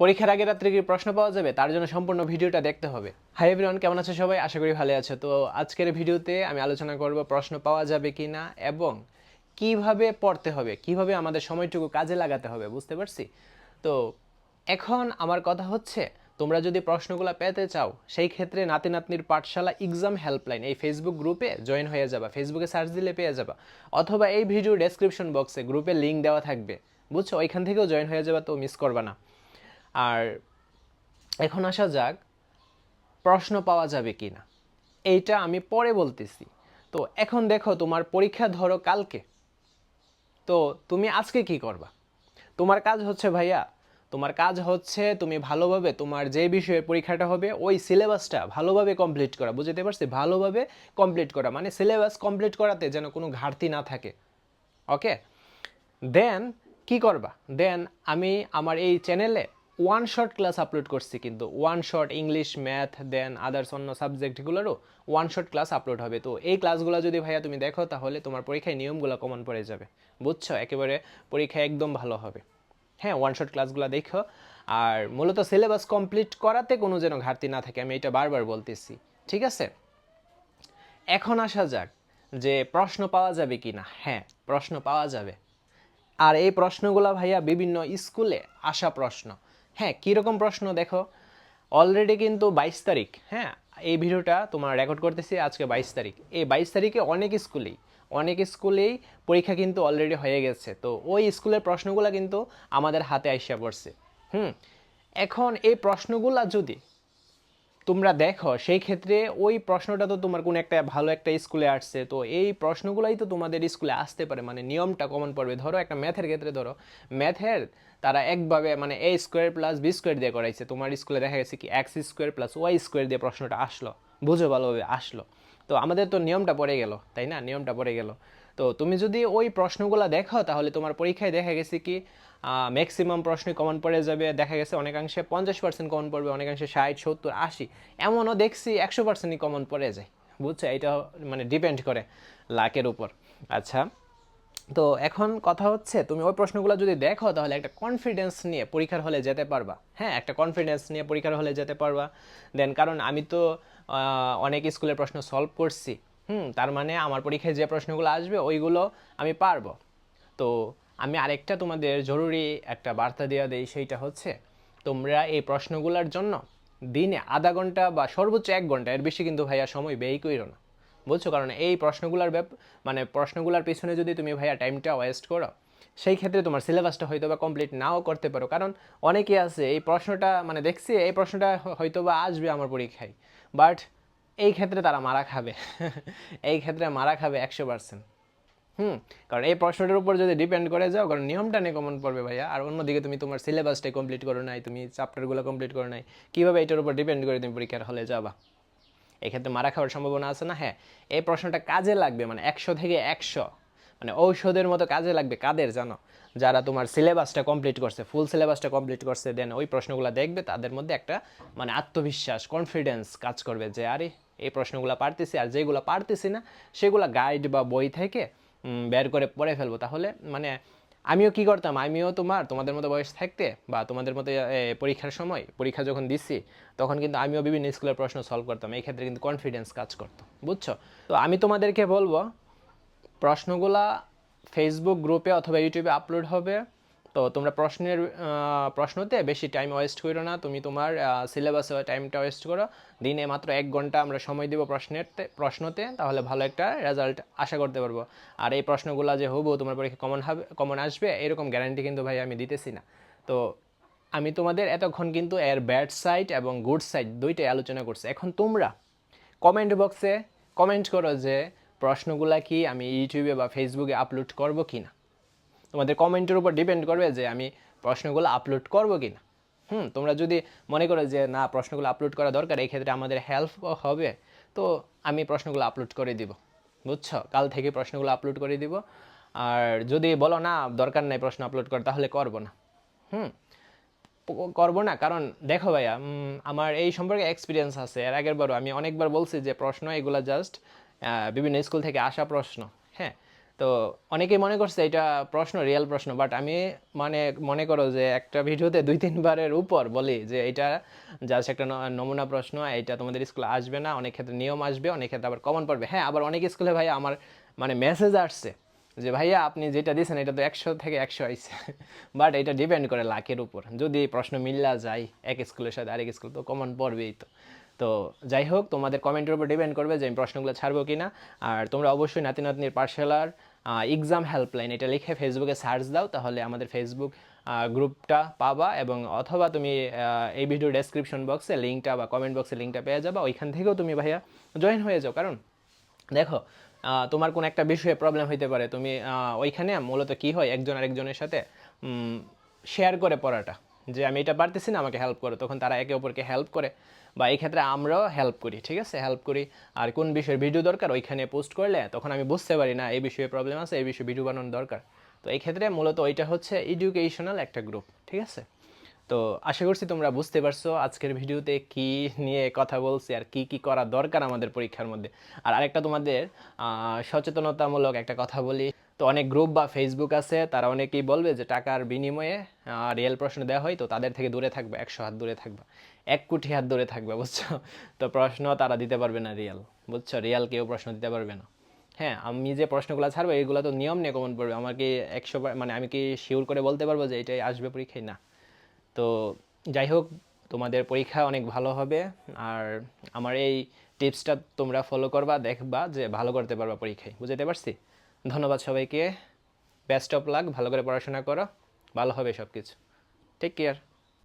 পরীক্ষার আগে রাত্রে কি প্রশ্ন পাওয়া যাবে? তার জন্য সম্পূর্ণ ভিডিওটা দেখতে হবে। হাই এভরিওয়ান কেমন আছে সবাই? আশা করি ভালো আছে। তো আজকের ভিডিওতে আমি আলোচনা করব প্রশ্ন পাওয়া যাবে কি না এবং কীভাবে পড়তে হবে, কীভাবে আমাদের সময়টুকু কাজে লাগাতে হবে, বুঝতে পারছি? তো এখন আমার কথা হচ্ছে, তোমরা যদি প্রশ্নগুলো পেতে চাও, সেই ক্ষেত্রে নাতি নাতনির পাঠশালা এক্সাম হেল্পলাইন এই ফেসবুক গ্রুপে জয়েন হয়ে যাবা। ফেসবুকে সার্চ দিলে পেয়ে যাবা। অথবা এই ভিডিও ডেসক্রিপশন বক্সে গ্রুপের লিঙ্ক দেওয়া থাকবে। বুঝছ? ওইখান থেকেও জয়েন হয়ে যাবা, তো মিস করবা না। আর এখন আসা যাক, প্রশ্ন পাওয়া যাবে কি না এইটা আমি পরে বলতেছি। তো এখন দেখো, তোমার পরীক্ষা ধরো কালকে। তো তুমি আজকে কি করবা? তোমার কাজ হচ্ছে ভাইয়া, তোমার কাজ হচ্ছে তুমি ভালোভাবে তোমার যে বিষয়ে পরীক্ষাটা হবে, ওই সিলেবাসটা ভালোভাবে কমপ্লিট করা। বুঝতে পারছি? ভালোভাবে কমপ্লিট করা। মানে সিলেবাস কমপ্লিট করাতে যেন কোনো ঘাটতি না থাকে। ওকে দেন কি করবা? দেন আমি আমার এই চ্যানেলে ওয়ান শর্ট ক্লাস আপলোড করছি কিন্তু। One shot English math then others অন্য সাবজেক্টগুলোরও ওয়ান শর্ট ক্লাস আপলোড হবে। তো এই ক্লাসগুলো যদি ভাইয়া তুমি দেখো, তাহলে তোমার পরীক্ষায় নিয়মগুলো কমন পড়ে যাবে। বুঝছ? একেবারে পরীক্ষা একদম ভালো হবে। হ্যাঁ ওয়ান শর্ট ক্লাসগুলো দেখো। আর মূলত সিলেবাস কমপ্লিট করাতে কোনো যেন ঘাটতি না থাকে, আমি এটা বারবার বলতেছি। ঠিক আছে? এখন আসা যাক যে প্রশ্ন পাওয়া যাবে কি না হ্যাঁ প্রশ্ন পাওয়া যাবে। আর এই প্রশ্নগুলো ভাইয়া বিভিন্ন স্কুলে আসা প্রশ্ন। হ্যাঁ কীরকম প্রশ্ন দেখো? অলরেডি কিন্তু বাইশ তারিখ হ্যাঁ? এই ভিডিওটা তোমার রেকর্ড করতেছি আজকে বাইশ তারিখ। এই বাইশ তারিখে অনেক স্কুলেই অনেক স্কুলেই পরীক্ষা কিন্তু অলরেডি হয়ে গেছে। তো ওই স্কুলের প্রশ্নগুলো কিন্তু আমাদের হাতে আইসা পড়ছে। হুম? এখন এই প্রশ্নগুলো যদি তোমরা দেখো, সেই ক্ষেত্রে ওই প্রশ্নটা তো তোমার কোন একটা ভালো একটা স্কুলে আসছে। তো এই প্রশ্নগুলাই তো তোমাদের স্কুলে আসতে পারে। মানে নিয়মটা কমন পড়বে। ধরো একটা ম্যাথের ক্ষেত্রে ধরো ম্যাথের তারা একভাবে মানে A square plus B square দিয়ে করাইছে। তোমার স্কুলে দেখা গেছে কি X square plus Y square দিয়ে প্রশ্নটা আসলো। বুঝো ভালোভাবে, আসলো। তো আমাদের তো নিয়মটা পড়ে গেল, তাই না? নিয়মটা পড়ে গেল। তো তুমি যদি ওই প্রশ্নগুলো দেখো, তাহলে তোমার পরীক্ষায় দেখা গেছে কি ম্যাক্সিমাম প্রশ্নই কমন পড়ে যাবে। দেখা গেছে অনেকাংশে পঞ্চাশ পার্সেন্ট কমন পড়বে, অনেকাংশে ষাট, সত্তর, আশি। এমনও দেখছি একশো পার্সেন্টই কমন পড়ে যায়। বুঝছে? এটা মানে ডিপেন্ড করে লাকের উপর। আচ্ছা তো এখন কথা হচ্ছে, তুমি ওই প্রশ্নগুলো যদি দেখো, তাহলে একটা কনফিডেন্স নিয়ে পরীক্ষার হলে যেতে পারবা। হ্যাঁ একটা কনফিডেন্স নিয়ে পরীক্ষার হলে যেতে পারবা। দেন কারণ আমি তো অনেক স্কুলের প্রশ্ন সলভ করছি। হুম, তার মানে আমার পরীক্ষায় যে প্রশ্নগুলো আসবে, ওইগুলো আমি পারব। তো আমি আরেকটা তোমাদের জরুরি একটা বার্তা দেওয়া দেই, সেইটা হচ্ছে, তোমরা এই প্রশ্নগুলোর জন্য দিনে আধা ঘণ্টা বা সর্বোচ্চ এক ঘণ্টা, এর বেশি কিন্তু ভাইয়া সময় ব্যয় করো না। বুঝছ? কারণ এই প্রশ্নগুলোর ব্যাপ মানে প্রশ্নগুলোর পিছনে যদি তুমি ভাইয়া টাইমটা ওয়েস্ট করো, সেই ক্ষেত্রে তোমার সিলেবাসটা হয়তো বা কমপ্লিট নাও করতে পারো। কারণ অনেকে আছে, এই প্রশ্নটা মানে দেখছি, এই প্রশ্নটা হয়তো বা আসবে আমার পরীক্ষায় বাট এই ক্ষেত্রে তারা মারা খাবে। এই ক্ষেত্রে মারা খাবে একশো পার্সেন্ট হুম, কারণ এই প্রশ্নটার উপর যদি ডিপেন্ড করে, যাও, কারণ নিয়মটা নিয়ে কমন পড়বে ভাইয়া। আর অন্যদিকে তুমি তোমার সিলেবাসটাই কমপ্লিট করো নাই, তুমি চ্যাপ্টারগুলো কমপ্লিট করো নাই, কীভাবে এটার উপর ডিপেন্ড করে তুমি পরীক্ষার হলে যাবা? এক্ষেত্রে মারা খাওয়ার সম্ভাবনা আছে না? হ্যাঁ এই প্রশ্নটা কাজে লাগবে মানে একশো থেকে একশো মানে ঔষধের মতো কাজে লাগবে কাদের জানো? যারা তোমার সিলেবাসটা কমপ্লিট করছে ফুল সিলেবাসটা কমপ্লিট করছে দেন ওই প্রশ্নগুলো দেখবে, তাদের মধ্যে একটা মানে আত্মবিশ্বাস কনফিডেন্স কাজ করবে যে, আরে, এই প্রশ্নগুলো পারতেছি, আর যেগুলো পারতেছি না, সেগুলো গাইড বা বই থেকে বের করে পড়ে ফেলব। তাহলে মানে আমিও কি করতাম? আমিও তোমার, তোমাদের মতো বয়স থাকতে বা তোমাদের মতো পরীক্ষার সময়, পরীক্ষা যখন দিচ্ছি তখন কিন্তু আমিও বিভিন্ন স্কুলের প্রশ্ন সলভ করতাম। এই ক্ষেত্রে কিন্তু কনফিডেন্স কাজ করতো, বুঝছ? তো আমি তোমাদেরকে বলব, প্রশ্নগুলা ফেসবুক গ্রুপে অথবা ইউটিউবে আপলোড হবে। তো তোমরা প্রশ্নের প্রশ্নতে বেশি টাইম ওয়েস্ট করো না। তুমি তোমার সিলেবাসে টাইমটা ওয়েস্ট করো। দিনে মাত্র এক ঘণ্টা আমরা সময় দেবো প্রশ্নের প্রশ্নতে, তাহলে ভালো একটা রেজাল্ট আশা করতে পারব। আর এই প্রশ্নগুলো যে হব, তোমার পরীক্ষা কমন হবে, কমন আসবে, এরকম গ্যারান্টি কিন্তু ভাই আমি দিতেছি না। তো আমি তোমাদের এতক্ষণ কিন্তু এর ব্যাড সাইড এবং গুড সাইড দুইটাই আলোচনা করছি। এখন তোমরা কমেন্ট বক্সে কমেন্ট করো যে প্রশ্নগুলা কি আমি ইউটিউবে বা ফেসবুকে আপলোড করব কি না তোমাদের কমেন্টের উপর ডিপেন্ড করবে যে আমি প্রশ্নগুলো আপলোড করব কি না হুম, তোমরা যদি মনে করো যে না, প্রশ্নগুলো আপলোড করা দরকার, এই ক্ষেত্রে আমাদের হেল্প হবে। তো আমি প্রশ্নগুলো আপলোড করে দিব, বুঝছ? কাল থেকে প্রশ্নগুলো আপলোড করে দিব। আর যদি বলো না, দরকার নাই প্রশ্ন আপলোড কর, তাহলে করব না। হুম করব না, কারণ দেখো ভাইয়া আমার এই সম্পর্কে এক্সপিরিয়েন্স আছে। এর আগের বারও আমি অনেকবার বলছি যে প্রশ্ন এগুলো জাস্ট বিভিন্ন স্কুল থেকে আসা প্রশ্ন হ্যাঁ? তো অনেকেই মনে করছে এটা প্রশ্ন রিয়েল প্রশ্ন বাট আমি মানে মনে করো যে একটা ভিডিওতে দুই তিনবারের উপর বলি যে এটা জাস্ট একটা নমুনা প্রশ্ন, এটা তোমাদের স্কুলে আসবে না, অনেক ক্ষেত্রে নিয়ম আসবে, অনেক ক্ষেত্রে আবার কমন পড়বে। হ্যাঁ আবার অনেক স্কুলে ভাই আমার মানে মেসেজ আসছে যে ভাইয়া আপনি যেটা দিয়েছেন এটা তো একশো থেকে একশো আইছে বাট এটা ডিপেন্ড করে লাখের উপর। যদি প্রশ্ন মিল্লা যায় এক স্কুলের সাথে আরেক স্কুল তো কমন পড়বেই তো। তো যাই হোক, তোমাদের কমেন্টের উপর ডিপেন্ড করবে যে আমি প্রশ্নগুলো ছাড়বো কি না আর তোমরা অবশ্যই নাতি নাতনির পাঠশালার এক্সাম হেল্পলাইন এটা লিখে ফেসবুকে সার্চ দাও, তাহলে আমাদের ফেসবুক গ্রুপটা পাবা এবং অথবা তুমি এই ভিডিও ডেসক্রিপশন বক্সে লিঙ্কটা বা কমেন্ট বক্সে লিঙ্কটা পেয়ে যাবা। ওইখান থেকেও তুমি ভাইয়া জয়েন হয়ে যাও। কারণ দেখো তোমার কোন একটা বিষয়ে প্রবলেম হইতে পারে। তুমি ওইখানে মূলত কি হয়? একজন আরেকজনের সাথে শেয়ার করে পড়াটা। যে আমি এটা পারতেছি না, আমাকে হেল্প করো। তখন তারা একে অপরকে হেল্প করে বা এই ক্ষেত্রে আমরাও হেল্প করি, ঠিক আছে? হেল্প করি। আর কোন বিষয়ের ভিডিও দরকার, ওইখানে পোস্ট করলে তখন আমি বুঝতে পারি না, এই বিষয়ে প্রবলেম আছে, এই বিষয়ে ভিডিও বানানোর দরকার। তো এই ক্ষেত্রে মূলত ওইটা হচ্ছে এডুকেশনাল একটা গ্রুপ ঠিক আছে? তো আশা করছি তোমরা বুঝতে পারছ আজকের ভিডিওতে কি নিয়ে কথা বলছি আর কি কি করা দরকার আমাদের পরীক্ষার মধ্যে। আর আরেকটা তোমাদের সচেতনতামূলক একটা কথা বলি। তো অনেক গ্রুপ বা ফেসবুক আছে, তারা অনেকেই বলবে যে টাকার বিনিময়ে রিয়েল প্রশ্ন দেওয়া হয়, তো তাদের থেকে দূরে থাকবে, একশো হাত দূরে থাকবে, এক কোটি হাত দূরে থাকবে, বুঝছ? তো প্রশ্ন তারা দিতে পারবে না রিয়েল বুঝছ? রিয়েল কেউ প্রশ্ন দিতে পারবে না। হ্যাঁ আমি যে প্রশ্নগুলো ছাড়বো এইগুলো তো নিয়ম নিয়ে কমন পড়বে। আমার কি একশো মানে আমি কি শিওর করে বলতে পারব যে এটাই আসবে পরীক্ষায়? না। তো যাই হোক, তোমাদের পরীক্ষা অনেক ভালো হবে। আর আমার এই টিপসটা তোমরা ফলো করবা, দেখবা যে ভালো করতে পারবা পরীক্ষায়। বুঝতে পারছি? ধন্যবাদ সবাইকে। বেস্ট অফ লাক ভালো করে পড়াশোনা করো, ভালো হবে সব কিছু টেক কেয়ার